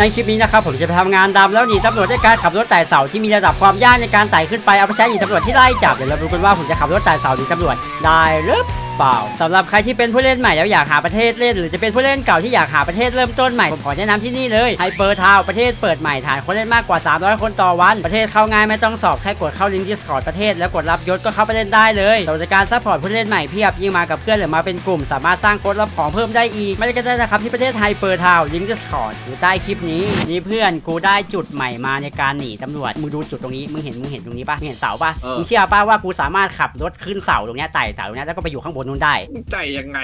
ในคลิปนี้นะครับผมจะไปทำงานดำแล้วหนีตำรวจด้วยการขับรถไต่เสาที่มีระดับความยากในการไต่ขึ้นไปเอาไปใช้หนีตำรวจที่ไล่จับเดี๋ยวเราดูกันว่าผมจะขับรถไต่เสาหนีตำรวจได้หรือ เปล่าสำหรับใครที่เป็นผู้เล่นใหม่แล้วอยากหาประเทศเล่น หรือจะเป็นผู้เล่นเก่าที่อยากหาประเทศเริ่มต้นใหม่ผมขอแนะนำที่นี่เลยไฮเปอร์ทาวประเทศเปิดใหม่ฐานคนเล่นมากกว่า 300 คนต่อวัน ประเทศเข้าง่ายไม่ต้องสอบแค่กดเข้าลิงก์ Discord ประเทศแล้วกดรับยศก็เข้าไปเล่นได้เลยสำหรับการซัพพอร์ตผู้เล่นใหม่เพียบยิ่งมากับเพื่อนหรือมาเป็นกลุ่ม สามารถสร้างโค้ดรับของเพิ่มได้อีก ไม่ได้ก็ได้นะครับที่ประเทศไฮเปอร์ทาวลิงก์ Discord อยู่ใต้คลิปนี้นี่เพื่อนกูได้จุดใหม่มาในการหนีตำรวจมึงดูจุดตรงนี้มึงเห็นมึงเห็นตรงนี้ปะมึงเห็นเสาปะมึงเชื่อปะว่ากูสามารถขับรถขึ้นเสาตรงนี้ไต่เสาตรงนี้แล้วก็ไปอยู่ข้างบนนู้นได้มึงใจยังไง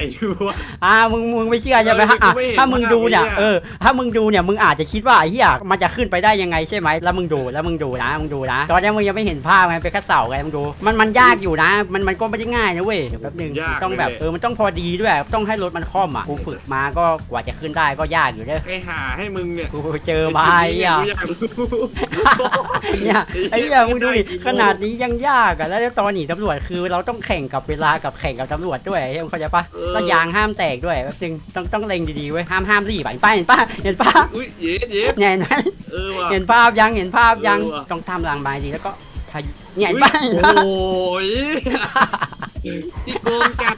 วะ อ่ามึงมึงไม่เชื่อใช่ไหมเออฮะอะกูไม่เห็นถ้ามึงดูเนี่ยภาพเลยอะเออถ้ามึงดูเนี่ยมึงอาจจะคิดว่าไอ้เหี้ยมันจะขึ้นไปได้ยังไงใช่ไหมแล้วมึงดูแล้วมึงดูนะมึงดูนะตอนนี้มึงยังไม่เห็นภาพไงเป็นแค่เสาไงมึงดูมันมันยากอยู่นะ มันมันก็ไม่ได้ง่ายนะเว้ยเดี๋ยวแป๊บนึงยากต้องแบบเลยเออมันต้องพอดีด้วยต้องให้รถมันคล่อมอะกูฝึกมาก็กว่าจะขึ้นได้ก็ยากอยู่เด้อไอหาให้มึงเนี่ยกูเจอมาไอ้เหี้ยกูอยากรู้เนี่ยไอ้เหี้ยมึงดูดิขนาดนี้ยังยากอะแล้วตอนหนีตำรวจคือเราต้องแข่งกับเวลากับแข่งกับตำรวจด้วยไอ้เหี้ยมึงเข้าใจปะเออแล้วยางห้ามแตกด้วยแป๊บนึงต้องต้องเล็งดีๆเว้ยห้ามห้ามรีบอะเห็นปะเห็นปะเห็นปะอุ้ยเย็ดเย็ดเนี่ยเห็นไหมเออว่ะเห็นภาพยังเห็นภาพยังเออว่ะต้องทำรางไม้ดีแล้วก็พายุเนี่ยเห็นอุ๊ยปะเห็นปะโอ้ย ที่โกงจัด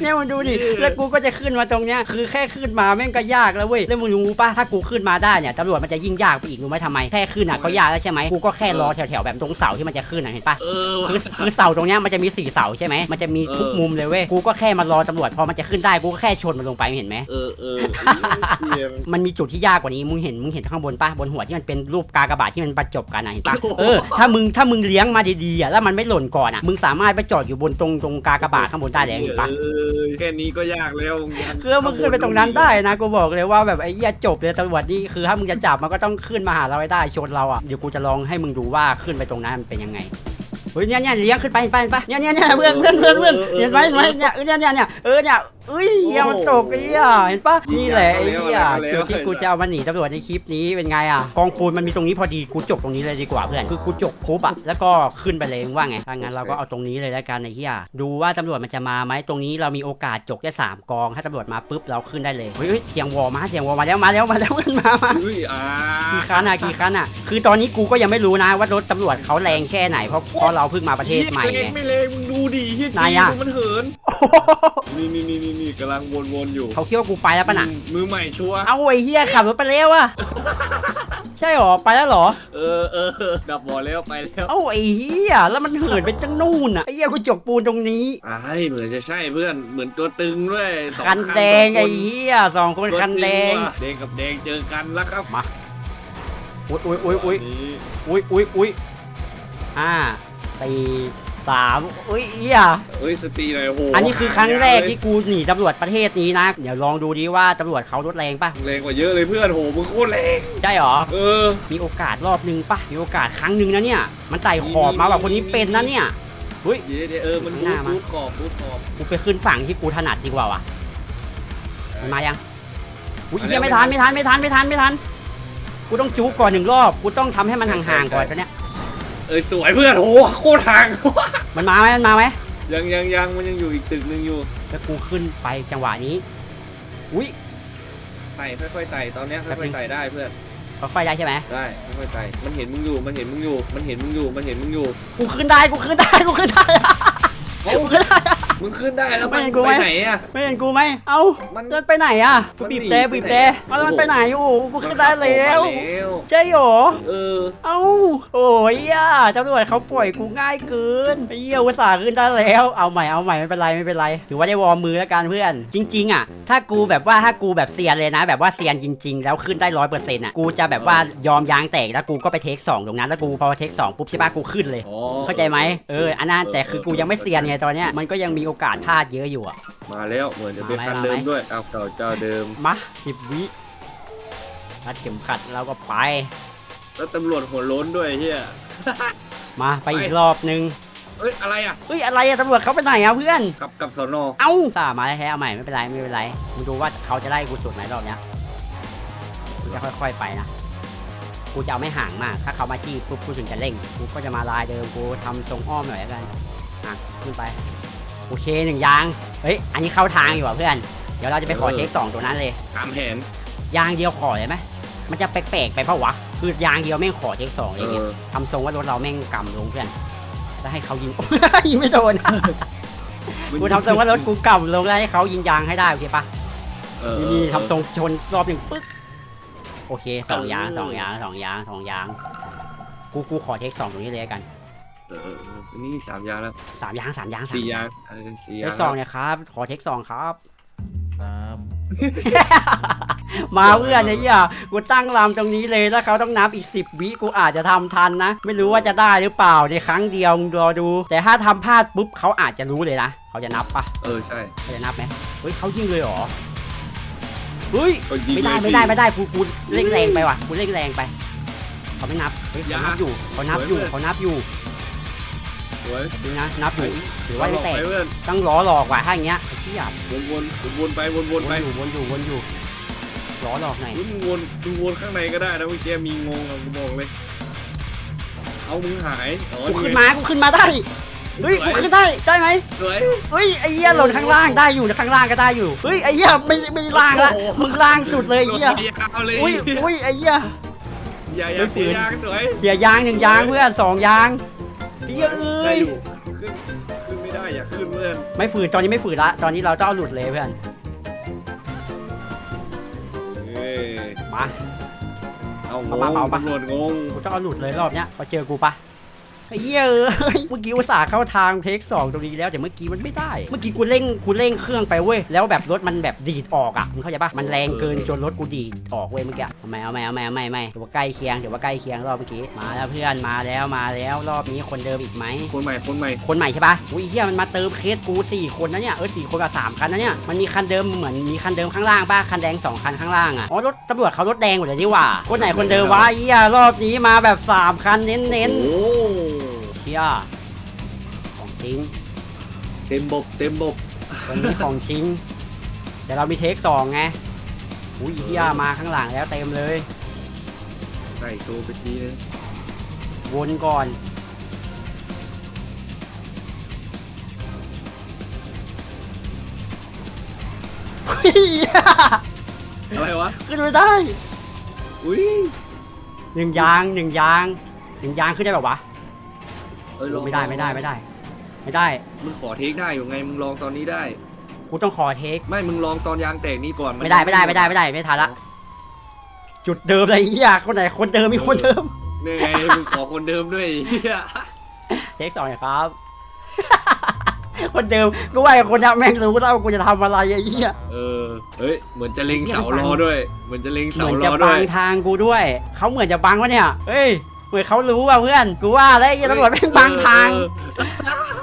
เนี่ยมึงดูดิเออแล้วกูก็จะขึ้นมาตรงเนี้ยคือแค่ขึ้นมาแม่งก็ยากแล้วเว้ยแล้วมึงรู้ปะถ้ากูขึ้นมาได้เนี่ยตำรวจมันจะยิ่งยากไปอีกรู้ไหมทำไมแค่ขึ้นอะก็ยากแล้วใช่ไหมกูก็แค่รอแถวๆแบบตรงเสาที่มันจะขึ้นอะเห็นปะเออว่ะคือคือเสาตรงเนี้ยมันจะมีสี่เสาใช่ไหมมันจะมีทุกเออมุมเลยเว้ยกูก็แค่มารอตำรวจพอมันจะขึ้นได้กูก็แค่ชนมันลงไปเห็นไหมเออเออเหี้ยมันมีจุดที่ยากกว่านี้มึงเห็นมึงเห็นข้างบนป่ะบนหัวที่มันเป็นรูปกากบาทที่มันประจบกันนะเห็นป่ะโอ้โหเออถ้ามึงถ้ามึงเลี้ยงมาดีๆอะแล้วมันไม่หล่นก่อนอะมึงสามารถไปจอดอยู่บนตรงตรงกากบาทข้างบนได้เลยเห็นป่ะเออแค่นี้ก็ยากแล้วคือมึงขึ้นไปตรงนั้นได้นะกูบอกเลยว่าแบบไอ้เหี้ยจบเลยตำรวจนี่คือถ้ามึงจะจับมันก็ต้องขึ้นมาหาเราให้ได้ชนเราอะเดี๋ยวกูจะลองให้มึงดูว่าขึ้นไปตรงนั้นมันเป็นยังไงเฮ้ยเนี่ยเนี่ยเลี้ยงขึ้นไปเห็นไปเห็นปะเนี่ยเนี่ยเนี่ยเพื่อนเพื่อนเพื่อนเพื่อนเห็นไหมเห็นไหมเนี่ยเออเนี่ยเนี่ยเนี่ยเออเนี่ย เอ้ยเหี้ยมันตกไอ้เหี้ยเห็นปะนี่แหละไอ้เหี้ยจุดที่กูจะเอามาหนีตำรวจในคลิปนี้เป็นไงอะกองปูนมันมีตรงนี้พอดีกูจกตรงนี้เลยดีกว่าเพื่อนคือกูจกปุ๊บอะแล้วก็ขึ้นไปเลยมึงว่าไงถ้างั้นเราก็เอาตรงนี้เลยแล้วกันไอ้เหี้ยดูว่าตำรวจมันจะมาไหมตรงนี้เรามีโอกาสจกได้สามกอง ถ้าตำรวจมาปุ๊บเราขึ้นได้เลยเฮ้ยเฮ้ยเสียงวอมาเสียงวอมาแล้วมาแล้วมาแล้วมันมามาอุ้ยอ่ากี่คันอะกี่คันอะ คือตอนนี้กูก็ยังไม่รู้นะว่ารถตำรวจเขาแรงแค่ไหนเพราะเพราะเราเพิ่งมาประเทศใหม่เล็ไงกไม่เล็กมึงดูดิเฮียไหนอะดูมันเหินนี่นี่นี่นี่กำลังวนๆอยู่เขาคิดว่ากูไปแล้วปะน่ะมือใหม่ชัวร์เอาไอ้เฮียขับรถไปแล้วอะใช่หรอไปแล้วหรอ เออเออดับบ่อแล้วไปแล้วเอาไอ้เฮียแล้วมันเหินไปจังนู่นอะไอ้เฮียกูจกปูนตรงนี้ไอ้เหมือนจะใช่เพื่อนเหมือนตัวตึงด้วยสอคันแดงสไอ้คนเฮียสองคนตัวคันแดงตึว่ะแดงกับแดงเจอกันแล้วครับมาอุ้ยอุ้ยอุ้ยอุ้ยนี่อุ้ยอุ้ยอุ้ยห้าสี่ สามอุ้ยเฮียเอ้ยสตีหน่อยโอ้โหอันนี้คือครั้งแรกที่หกูหนีตำรวจประเทศนี้นะ เดี๋ยวลองดูดิว่าตำรวจเขารถแรงปะแรงกว่าเยอะเลยเพื่อนโหมึงโคตรแรงใช่หรอ เออ มีโอกาสรอบนึงปะมีโอกาสครั้งหนึ่งนะเนี่ย มันไต่ขอบมาแบบคนนี้เป็นนะเนี่ยเฮ้ยเดี๋ยวเดี๋ยวเออมันข้างหบูน้ามาทบูทขอบบูทขอบกูไปขึ้นฝั่งที่กูถนัดดีกว่าวะมันมายังอุ้ยมาแล้วเหี้ยไม่ทันไม่ทันไม่ทันไม่ทันไม่ทันกูต้องจู๊ก่อนหนึ่งรอบกูต้องทำให้มันห่างๆก่อนตอนเนี้ย เอ้ยสวยเพื่อนโหโคตรทาง มันมาไหมมันมาไหมยังยังยังมันยังอยู่อีกตึกหนึงอยู่แล้วกูขึ้นไปจังหวะนี้ อุ้ย ไต่ค่อยๆไต่ตอนเนี้ยแป๊บค่นึอยง ๆไต่ได้เพื่อนค่อยๆได้ใช่ไหมได้ค่อยๆไต่มันเห็นมึงอยู่มันเห็นมึงอยู่มันเห็นมึงอยู่มันเห็นมึงอยู่ กูขึ้นได้กูขึ้นได้กูขึ้นได้เอ้ากูขึ้นได้ มึงขึ้นได้แล้วไม่มันเห็นกูไหไปมไหนอะไม่เห็นกูไหม เอ้ามันเดินไปไหนอะกูมันบีบหนีแต่ไปบีบไหนแต่เอาแล้วมันไปไหนโอ้โหกูขึ้นได้แล้วมันขับออกมาแล้วใช่หรอเออ เอ้าโอ้ยอะตำรวจเขาปล่อยกูง่ายเกินไอ้เหี้ยอุตส่าห์ขึ้นได้แล้ว เอาใหม่เอาใหม่ไม่เป็นไรไม่เป็นไร ถือว่าได้วอร์มมือแล้วกันเพื่อน จริง ๆ อะ ถ้ากูแบบว่าถ้ากูแบบเซียนเลยนะ แบบว่าเซียนจริง ๆ แล้วขึ้นได้ร้อยเปอร์เซ็นต์อะ กูจะแบบว่ายอมยางแตกแล้วกูก็ไปเทคสองตรงนั้นแล้วกูพอเทคสองปุ๊บใช่ปะกูขึ้นเลย อ๋อเข้าใจไหมเอออันนั้นแต่คือกูยังไม่เซียนไงตอนเนี้ยมันก็ยังมีโอกาสพลาดเยอะอยู่อะ มาแล้วเหมือนจะเป็นมาไหมคันมาไหมเดิมด้วยเอาเก่าเจ้าเดิม มาสิบวิรัดเข็มขัดเราก็ไป แล้วตำรวจหัวโล้นด้วยเฮีย มาไปอีกรอบนึงเอ้ยอะไรอะเฮ้ยอะไรอะตำรวจเขาไปไหนอะเพื่อนกับกับสอนอ เอ้าตามาแท้ๆเอาใหม่ไม่เป็นไรไม่เป็นไรมึงดูว่าเขาจะไล่กูสุดไหมรอบเนี้ยกูจะค่อย ๆไปนะกูจะเอาไม่ห่างมาก ถ้าเขามาจี้ปุ๊บกูถึงจะเร่งกูก็จะมาลายเดิมกูทำทรงอ้อมหน่อยแล้วกันอะขึ้นไป โอเคหนึ่งยาง เฮ้ย อันนี้เข้าทางอยู่อะเพื่อน เดี๋ยวเราจะไปขอเทคสองตัวนั้นเลย ตามแผนยางเดียวขอเลยไหมมันจะแปลกๆไปเพราะวะ คือยางเดียวแม่งขอเทคสองอะไรเอเงี้ยอทำทรงว่ารถเราแม่งกำลงเพื่อน แล้วให้เขายิง ยิงไม่โดนกูทำทรงว่ารถกูกำลงแล้วให้เขายิงยางให้ได้โอเคปะเออนี่ทำทรงชนรอบหนึ่งปึ๊ก โอเคสองยางสองยางสองยางสองยาง กูกูขอเทคสองตรงนี้เลยละกันเออเออเออนี่สามยางแล้วสามยางสามยางสี่ยางเออสี่เทยางคสองเนี่ยครับ ขอเทคสองครับ ครับ มาเพื่อนไอ้เหี้ยกูตั้งลำตรงนี้เลยแล้วเขาต้องนับอีกสิบวิกูอาจจะทำทันนะ ไม่รู้ว่าจะได้หรือเปล่าในครั้งเดียวมึงรอดู แต่ถ้าทำพลาดปุ๊บเขาอาจจะรู้เลยนะ เขาจะนับปะเออใช่เขาจะนับไหมเฮ้ยเขายิงเลยเหรอเฮ้ย ก็ยิงไม่ได้เลยไม่ได้ไม่ได้กูกูเร่งแรงไปว่ะกูเร่งแรงไปเขาไม่นับเฮ้ยเขานับอยู่เขานับอยู่เขานับอยู่ สวยจริงนะนับอยู่หรือว่าหลไม่อกแตกไปเพื่อนต้องล้อหลอกว่ะถ้าอย่างเงี้ยไอ้เหี้ยวนวนวนวนไปวนวนวนไปอยู่วนอยู่วนอยู่ล้อหลอกหน่อยเฮ้ยมึงวนมึงวนข้างในก็ได้นะเมื่อกี้มีงงอะกูบอกเลย เอามึงหายอ๋อกูขึ้นไงมากูขึ้นมาได้เฮ้ยสวยกูขึ้นได้ได้ไหมสวย เฮ้ยไอ้เหี้ยหล่นข้างล่างได้อยู่นะข้างล่างก็ได้อยู่เฮ้ยไอ้เหี้ยไม่ไม่ล่างละมึงล่างสุดเลยไอ้เหี้ยเอาเลยอุ้ยอุ้ยไอ้เหี้ยอย่าอย่าเสียยางสวยเสียยางหนึ่งยางเพื่อนสองยางไอ้ เหี้ยเอ้ได้ยอยู่ขึ้นขึ้นไม่ได้อย่าขึ้นเพื่อนไม่ฝืนตอนนี้ไม่ฝืนละ ตอนนี้เราต้องเอาหลุดเลยเพื่อนเอ้ยมา เอางเอางมาเอามา ตำรวจงงกูต้องเอาหลุดเลยรอบเนี้ยพอเจอกูปะไอ้ เหี้ยเอ้ยเมื่อกี้อุตส่าห์เข้าทางเทคสองตรงนี้แล้วแต่เมื่อกี้มันไม่ได้ เมื่อกี้กูเร่งกูเร่งเครื่องไปเว้ยแล้วแบบรถมันแบบดีดออกอะมึงเข้าใจปะมันแรงเกินจนรถกูดีดออกเว้ยเมื่อกี้เอาไม่เอาไม่เอาไม่เอาไม่ไม่ถือว่าใกล้เคียงถือว่าใกล้เคียงรอบเมื่อกี้มาแล้วเพื่อนมาแล้วมาแล้วรอบนี้คนเดิมอีกไหม คนใหม่คนใหม่คนใหม่ใช่ปะอุ้ยเฮียมันมาเติมเคสกูสี่คนนะเนี่ย เออสี่คนกับสามคันนะเนี่ย มันมีคันเดิมเหมือนมีคันเดิมข้างล่างป่ะคันแดงสองคันข้างล่างอะ อ๋อรถตำรวจเขารถแดงหมดเลยนี่หว่า คนไหนคนเดิมวะเฮียรอบนี้มาแบบสามคันเน้นโอ้ ๆเฮียของจริง เต็มบบเต็มบบวันนี้ของจริง แต่เรามีเทคสองไงอุ้ยเฮียมาข้างหลังแล้วเต็มเลย ใส่ตัวไปทีนึงวนก่อน เฮ้ยเหี้ยอะไรวะ ขึ้นไม่ได้อุ้ยหนึ่งยางหนึ่งยางหนึ่งยางขึ้นได้แบบวะ เออลองไม่ได้ไม่ได้ไม่ได้ ไม่ได้ มึงขอเทคได้อยู่ไงมึงลองตอนนี้ได้ กูต้องขอเทค ไม่มึงลองตอนยางแตกนี่ก่อนนไม่ได้ไม่ได้ไม่ได้ไม่ได้ไม่ทันละ จุดเดิมเลยไอ้เหี้ยคนไหนคนเดิมมีคนเดิมนี่ไงมึงขอคนเดิมด้วยไอ้เหี้ยเทคสองเนี่ยครับ คนเดิมกูว่าไอ้คนนี้แม่งรู้แล้วว่ากูจะทำอะไรไอ้เหี้ยเออเฮ้ยเหมือนจะเล็งเสารอด้วย เหมือนจะเล็งเหเสามือนรจะอด้บัวยงทางกูด้วย เขาเหมือนจะบังวะเนี่ย เฮ้ยเห มือนเขารู้ว่ะเพื่อนกูว่าแล้วไอ้เหี้ยตำรวจแม่งบังทางเออ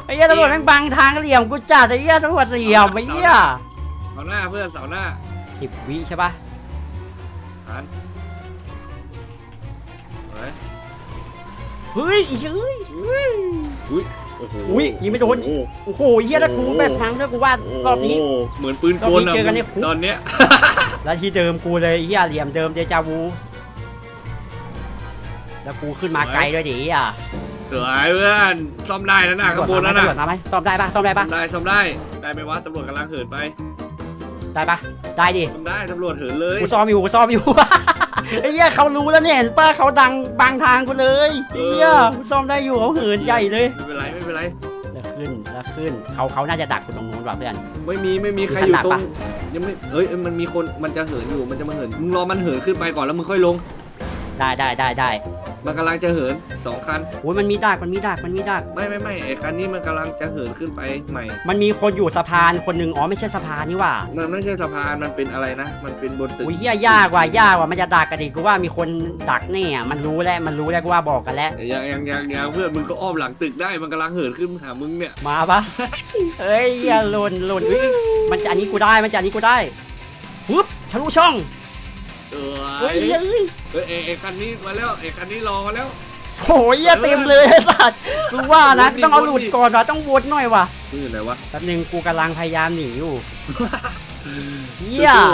ไอ้เหี้ยตำรวจแม่งบังทางเหลี่ยมกูจัดไอ้เหี้ยตำรวจเหลี่ยมไอ้เหี้ยเสาหน้าเพื่อนเสาหน้าสิบวิใช่ปะหันเฮ้ยเฮ้ยไอ้เฮ้ย อุ้ยโอ้โหอุ๊ยยิงไม่โดน อ้โอ้โหเฮียแล้วกูแบบทางด้วยกูว่ารอบนี้ โโหเหมือนปืนกลรอบนี้อะเจอกันในคุก ตอนเนี้ย แล้วที่เดิมกูเลยเฮียเหลี่ยมเดิมเดจาวู แล้วกูขึ้นมาไกลด้วยดิอะสวยเพื่อนซ่อมได้แล้วนะข้างบนนั้นตำน่ะรวจมาไหมซ่อมได้ปะซ่อมได้ปะได้ซ่อมได้ได้ไหมวะตำรวจกำลังเหินไปได้ปะได้ดิซ่อมได้ตำรวจเหินเลยกูซ่อมอยู่กูซ่อมอยู่ไอ้เหี้ยเขารู้แล้วเนี่ยเห็นป้าเขาดังบังทางกูเลยไอ้เหี้ยกูซ่อมได้อยู่เขาเหินใหญ่เลยไม่เป็นไรไม่เป็นไรแล้วขึ้นแล้วขึ้นเขาเขาน่าจะดักกูตรงนู้นว่ะเพื่อนไม่มีไม่มีใครมีอยู่ขนาดตรปะงยังไม่เอ้ยมันมีคนมันจะเหินอยู่มันจะมาเหินมึงรอมันเหินขึ้นไปก่อนแล้วมึงค่อยลง ได้ได้ได้ได้ มันกำลังจะเหินสองคัน โอ้ยมันมีดักมันมีดักมันมีดัก ไม่ไม่ไม่ไอ้คันนี้มันกำลังจะเหินขึ้นไปใหม่ มันมีคนอยู่สะพานคนหนึ่งอ๋อไม่ใช่สะพานนี่หว่ามันไม่ใช่สะพานมันเป็นอะไรนะ มันเป็นบนตึกอุ้ยเหี้ยยากว่ะยากว่ะมันจะดักกันดิกูว่ามีคนดักแน่อะมันรู้แล้วมันรู้แล้วกูว่าบอกกันแล้วยังยังยังยังเพื่อนมึงก็อ้อมหลังตึกได้มันกำลังเหินขึ้นหามึงเนี่ยมาปะ เฮ้ยเหี้ยหล่นหล่นอุ๊ยมันจะอันนี้กูได้มันจะอันนี้กูได้ปุ๊บทะลุช่อง เออเฮ้ยเหี้ยเอ้ยเอ้ยไอ้ไอ้คันนี้มาแล้วไอ้คันนี้รอมาแล้ว โหเหี้ยเต็มเลยไอ้สัตว์กูว่านะวนดิต้องเอาวนดิหลุดก่อนว่ะต้องวนหน่อยว่ะมึงอยู่ไหนวะแป๊บนึงกูกำลังพยายามหนีอยู่เหี้ยสู้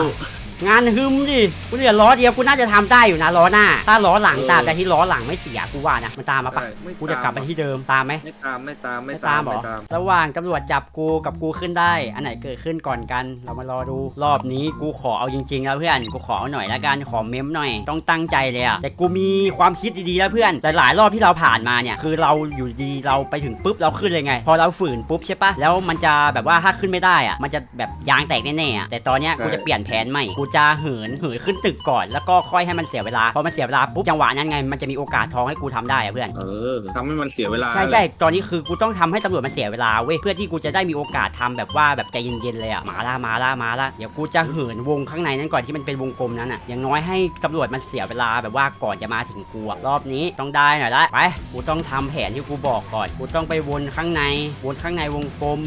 งานฮึมดิกูเหลือล้อเดียวกูน่าจะทำได้อยู่นะล้อหน้า ถ้าล้อหลังตามแต่ที่ล้อหลังไม่เสียกูว่านะมันตามมาปะใช่ไม่กูจะกลับไปที่เดิมตามไหมไม่ตามไม่ตามไม่ไม่ตาตามมเหรไม่อตามระหว่างตำรวจจับกูกับกูขึ้นได้ อันไหนเกิดขึ้นก่อนกัน เรามารอดูรอบนี้กูขอเอาจริงๆแล้วเพื่อนกูขอเอาหน่อยละกันขอเมมหน่อยต้องตั้งใจเลยอะแต่กูมีความคิดดีๆแล้วเพื่อนแต่หลายรอบที่เราผ่านมาเนี่ยคือเราอยู่ดีเราไปถึงปุ๊บเราขึ้นเลยไง พอเราฝืนปุ๊บใช่ปะแล้วมันจะแบบว่าถ้าขึ้นไม่ได้อะมันจะแบบยางแตกแน่ๆอะแต่ตอนเนี้ยกูจะเปลี่ยนแผนใหม่กูจะเหินเหินขึ้นตึกก่อน แล้วก็ค่อยให้มันเสียเวลาพอมันเสียเวลาปุ๊บจังหวะนั้นไงมันจะมีโอกาสทองให้กูทำได้อะเพื่อน เออทำให้มันเสียเวลาใช่ใช่ตอนนี้คือกูต้องทำให้ตำรวจมันเสียเวลาเว้ยเพื่อที่กูจะได้มีโอกาสทำแบบว่าแบบใจเย็นๆเลยอะมาละมาละมาละเดี๋ยวกูจะเหินวงข้างในนั้นก่อนที่มันเป็นวงกลมนั้นอะอย่างน้อยให้ตำรวจมันเสียเวลาแบบว่าก่อนจะมาถึงกูอะรอบนี้ต้องได้หน่อยละไปกูต้องทำแผนที่กูบอกก่อนกูต้องไปวนข้างใน วนข้างในวงกลม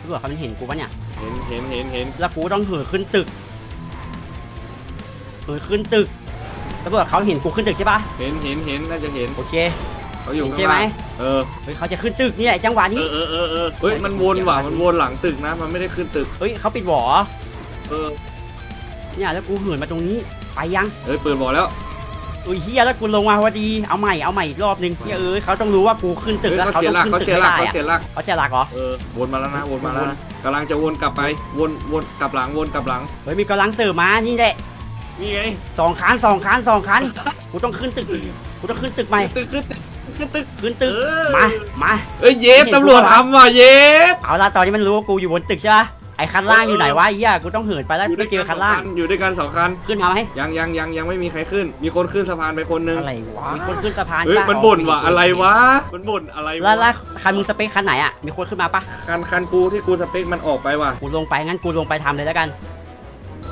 ตำรวจเขาไม่เห็นกูปะเนี่ย เห็นเห็นเห็นเห็นแล้วกูต้องเหินขึ้นตึก เหินขึ้นตึกตำรวจเขาเห็นกูขึ้นตึกใช่ปะเห็นเห็นเห็นน่าจะเห็นโอเคเขาอยู่เห็นข้างใช่ไหมล่างเออเฮ้ยเขาจะขึ้นตึกเนี่ยจังหวะเอนี้ อเออเออเออเฮ้ยมันวนว่ะมันวนหลังตึกนะ มันไม่ได้ขึ้นตึก เฮ้ยเขาปิดหวอเออเนี่ยแล้วกูเหินมาตรงนี้ไปยังเฮ้ยเปิดบอกแล้วอุ้ยเฮียแล้วกูลงมาพอดีเอาใหม่เอาใหม่อีกรอบนึงเฮียเอ้ยเขาต้องรู้ว่ากูขึ้นตึกเฮ้ยแล้วเขาเขาเสียต้องหลักขึ้นเขาตึกเสียหให้ลักได้เขาอะเสียหลัก เขาเสียหลักเหรอ เออวนมาแล้วนะวนมาแล้วนะกำลังจะวนกลับไปวนวนกลับหลังวนกลับหลังเฮ้ยมีกำลังเสริมมานี่แหละ นี่ไงสองคันสองคันสองคันกูต้องขึ้นตึกกูต้องขึ้นตึกใหม่ตึกขึ้นตึกขึ้นตึกขึ้นตึกเออมามาเอ้ยเย็บตำรวจทำว่ะเย็บเอาละตอนนี้มันรู้ว่ากูอยู่บนตึกใช่ปะไอ้คันล่างอยู่ไหนวะไอ้เหี้ยกูต้องเหินไปแล้วไม่เจอคันล่างอยู่ด้วยกันสองคันขึ้นมาไหมยังยังยังยังไม่มีใครขึ้น มีคนขึ้นสะพานไปคนนึงอะไรวะมีคนขึ้นสะพานเฮ้ยใช่ปะมันบ่นว่ะอะไรวะมันบ่นอะไรแล้ววะแล้วคันมึงสเปคคันไหนอะมีคนขึ้นมาปะคันคันกูที่กูสเปคมันออกไปว่ะกูลงไปงั้นกูลงไปทำเลยแล้วกัน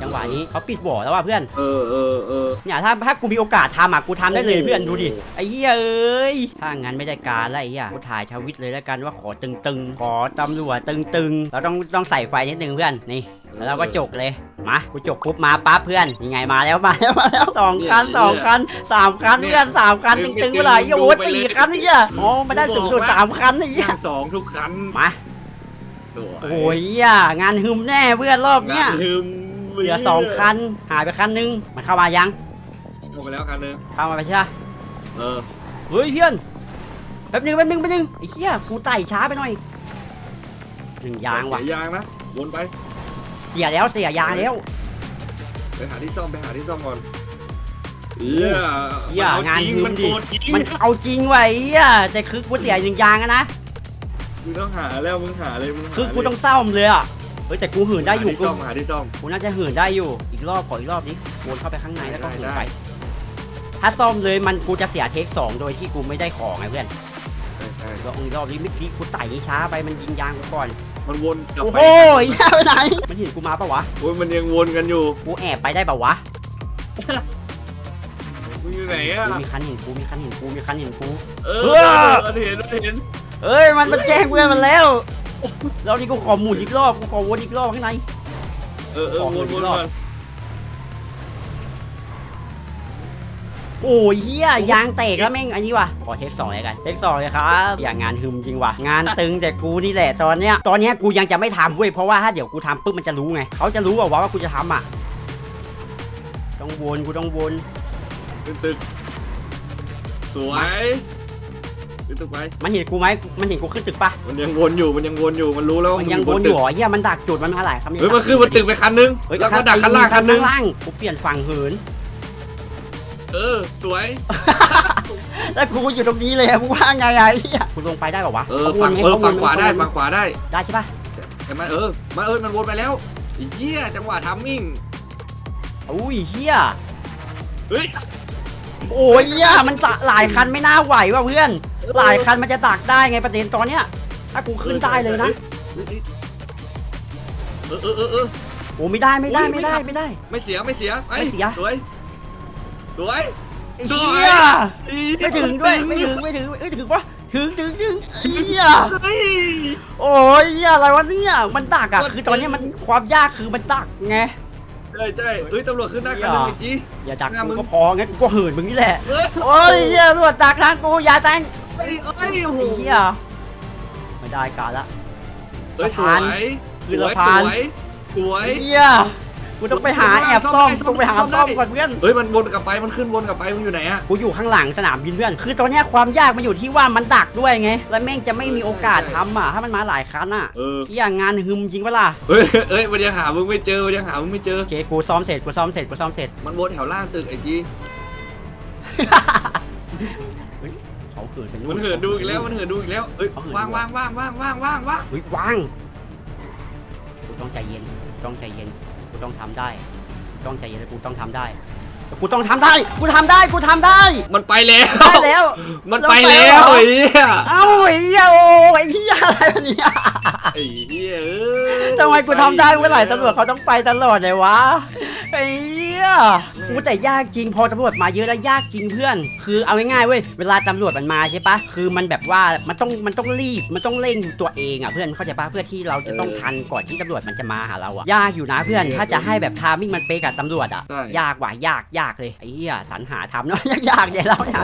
จังหวะนี้เขาปิดบ่อแล้วว่ะเพื่อน เออเออเออ เนี่ยถ้าถ้ากูมีโอกาสทำอะกูทำได้เลยโอ้โหเพื่อนดูดิไอ้เหี้ยเอ้ยถ้างั้นไม่ได้การแล้วไอ้เหี้ยกูถ่ายทวิตเลยแล้วกันว่าขอตึงๆ ขอตำรวจตึงๆ เราต้องต้องใส่ไฟนิดนึงเพื่อนนี่แล้วเราก็จกเลยมากูจกปุ๊บมาปั๊บเพื่อนยังไงมาแล้วมาแล้วมาแล้วสองคันสองคันสามคันเพื่อนสามคันตึงๆเมื่อไหร่โอ้โหสี่คันไอ้เหี้ยอ๋อมาได้สูงสุดสามคันไอ้เหี้ยนั่งสองทุกคันมาสวยโอ้ยเหี้ยงานหึมแน่เพื่อนรอบเนี้ยลืม เหลือสองคันหายไปคันนึงมันเข้ามายังหมดไปแล้วคันนึงเข้ามาไปใช่ปะเออเฮ้ยเพื่อนแป๊บนึงแป๊บนึงแป๊บนึงไอ้เหี้ยกูไต่ช้าไปหน่อยหนึ่งยางว่ะเสียยางนะวนไปเสียแล้วเสียยางแล้วไปหาที่ซ่อมไปหาที่ซ่อมก่อนเหี้ยเหี้ยมังานจริหืมมันดิโกรธจริงมันเอาจริงว่ะไอ้เหี้ยแต่คือกูเสียหนึ่งยางอะนะมึงต้องหาแล้วมึงหาเลยมึงหาคือกูต้องซ่อมเลยอะเฮ้ยแต่กูหืนได้อยู่หาที่กูซ่อมหาที่ซ่อม กูน่าจะหืนได้อยู่ อีกรอบขออีกรอบนี้วนเข้าไปข้างในแล้วก็ได้หืนได้ ไป ถ้าซ่อมเลยมันกูจะเสียเทคสองโดยที่กูไม่ได้ของไงเพื่อนใช่ใช่รอบอีกรอบนี้เมื่อกี้กูไต่ช้าไปมันยิงยางกูก่อน มันวนกลับโอ้ไปโหไอ้เหี้ยไปไหน มันเห็นกูมาปะวะ โอ้ยมันยังวนกันอยู่กูแอบไปได้ปะวะ มึงอยู่ไหนอะกูมีคันเห็นกูมีคันเห็นกูมีคันเห็นกู เอเอออเห็นเห็นเอ้ยมันมันแจ้งเพื่อนมันแล้ว แล้วนี่กูขอหมุนอีกรอบกูขอวนอีกรอบข้างใน เออเออขอวนหมุวนนอีกวนรอบโอ้ยเฮียยางแตกแล้วแม่งอันนี้ว่ะขอเทคสองเลยกันเทคสองเลยครับอย่างงานฮึมจริงว่ะงานตึงแต่กูนี่แหละตอนเนี้ยตอนเนี้ยกูยังจะไม่ทำเว้ยเพราะว่าถ้าเดี๋ยวกูทำปุ๊บมันจะรู้ไงเขาจะรู้ว่าว่ากูจะทำอะต้องวนกูต้องวนขึ้นตึกสวย ขึ้นตึกไปมันเห็นกูไหมมันเห็นกูขึ้นตึกปะมันยังวนอยู่มันยังวนอยู่มันรู้แล้วว่ามันมึยังวนอยู่เหรอเฮียมันดักจุดมันมาหลายคำเฮ้ยมันขึ้นบนตึกไปคันนึงเฮ้ยแล้วก็ดักคันล่างคันนึงข้างล่างกูเปลี่ยนฝั่งเหิน เออสวย แล้วกูอยู่ตรงนี้เลยอะมึงว่าไงไอ้เหี้ยกูลงไปได้ป่าวะเออขาวฝั่นงไหมเออเขฝั่งนขวาได้เขวนฝั่งขวาได้ได้ใช่ปะใช่ไหมเออมาเออมันวนไปแล้วไอ้เหี้ยจังหวะทัมมิ่งอุ้ยเฮียเฮ้ยโอ้ยเฮียมันสะหลายคันไม่น่าไหวว่ะเพื่อน หลายคันมันจะดักได้ไงประเด็นตอนเนี้ย ถ้ากูขึ้นได้เลยนะเออเออเออเออ โอ้ไม่ได้ไม่ได้อุ๊ยไม่ได้ไม่ไม่ได้ ไม่เสียไม่เสียปไม่เสีย สวยสวย ไอ้เฮียไม่ถึงด้วยไม่ถึงไม่ถึงเอ้ยถึงปะถึงถึงถึงไอ้เฮียเฮ้ย โอ้ยเฮียอะไรวะเนี่ยมันดักอะคือตอนเนี้ยมันความยากคือมันดักไง ใช่ใช่เฮ้ยตำรวจขึ้นหน้าคันนึงอีกทีอย่าดักหน้ามึกูง ก็พองั้นกูก็เหินมึงนี่แหละเฮ้ยโอ้ยเฮียตำรวจดักทางกูอย่าแตง เฮ้ยเฮ้ยโอ้โหไอ้เฮียไม่ได้การละเฮ้ยสะสวพาน ยคือสวยสะพาน สวยสวย ไอ้เฮียกูต้องไปหาแอบซ่อมกูต้องไปหาซ่อมก่อนเพื่อนเฮ้ยมันวนกลับไปมันขึ้นวนกลับไปมึงอยู่ไหนอะกูอยู่ข้างหลังสนามบินเพื่อน คือตอนเนี้ยความยากมันอยู่ที่ว่ามันดักด้วยไง แล้วแม่งจะไม่มีโอกาสทำอะ ถ้ามันมาหลายครั้งอะเออที่อย่างงานหึมจริงปะล่ะเฮ้ยเฮ้ยมันยังหามึงไม่เจอมันยังหามึงไม่เจอ โอเคกูซ้อมเสร็จกูซ้อมเสร็จกูซ้อมเสร็จ มันวนแถวล่างตึกไอ้จี เฮ้ยเขาเกิดเป็นมันเหินดูอีกแล้วมันเหินดูอีกแล้วเอ้ยเขาเหินดูวางวางวางวางวางวางวางเฮ้ยวางกูต้องใจเย็นต้องใจเย็นกูต้องทำได้กูต้องใจเย็นแล้วกูต้องทำได้กูต้องทำได้กูทำได้กูทำได้มันไปแล้วได้แล้ว มันไปแล้วเราไปไอ้เหี้ยเอ้าไอ้เหี้ยโอ้ยไอ้เหี้ยอะไรวะเนี่ยไอ้เหี้ยเอ้ยทำไมกูทำได้เมื่อไหร่ตำรวจเขาต้องไปตลอดเลยวะ ไอ้เหี้ยกูแต่ยากจริงพอตำรวจมาเยอะแล้วยากจริงเพื่อน คือเอาง่ายๆเว้ยเวลาตำรวจมันมาใช่ปะคือมันแบบว่ามันต้องมันต้องรีบมันต้องเร่งตัวเองอะเพื่อนเข้าใจปะเพื่อที่เราจะต้องทันก่อนที่ตำรวจมันจะมาหาเราอะยากอยู่นะเพื่อนถ้าจะให้แบบทามิ่งมันเป๊ะกับตำรวจอะใช่ ยากว่ะยากยากเลยไอ้เหี้ยสรรหาทำเนาะยากๆใหญ่แล้วเนี่ย